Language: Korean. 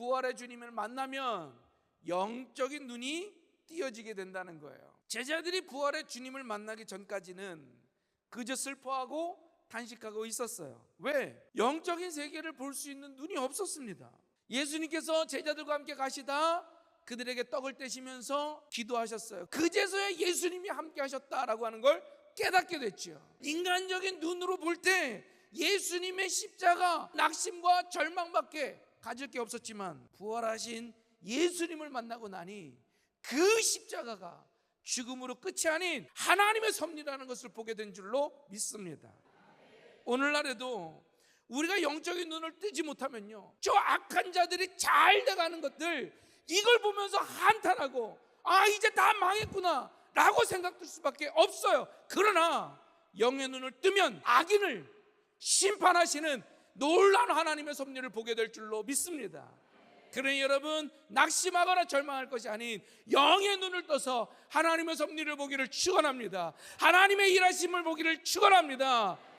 부활의 주님을 만나면 영적인 눈이 띄어지게 된다는 거예요. 제자들이 부활의 주님을 만나기 전까지는 그저 슬퍼하고 단식하고 있었어요. 왜? 영적인 세계를 볼 수 있는 눈이 없었습니다. 예수님께서 제자들과 함께 가시다 그들에게 떡을 떼시면서 기도하셨어요. 그제서야 예수님이 함께 하셨다라고 하는 걸 깨닫게 됐죠. 인간적인 눈으로 볼 때 예수님의 십자가 낙심과 절망밖에 가질 게 없었지만 부활하신 예수님을 만나고 나니 그 십자가가 죽음으로 끝이 아닌 하나님의 섭리라는 것을 보게 된 줄로 믿습니다. 오늘날에도 우리가 영적인 눈을 뜨지 못하면요. 저 악한 자들이 잘 돼가는 것들 이걸 보면서 한탄하고 아 이제 다 망했구나 라고 생각될 수밖에 없어요. 그러나 영의 눈을 뜨면 악인을 심판하시는 놀라운 하나님의 섭리를 보게 될 줄로 믿습니다. 그러니 여러분 낙심하거나 절망할 것이 아닌 영의 눈을 떠서 하나님의 섭리를 보기를 축원합니다. 하나님의 일하심을 보기를 축원합니다.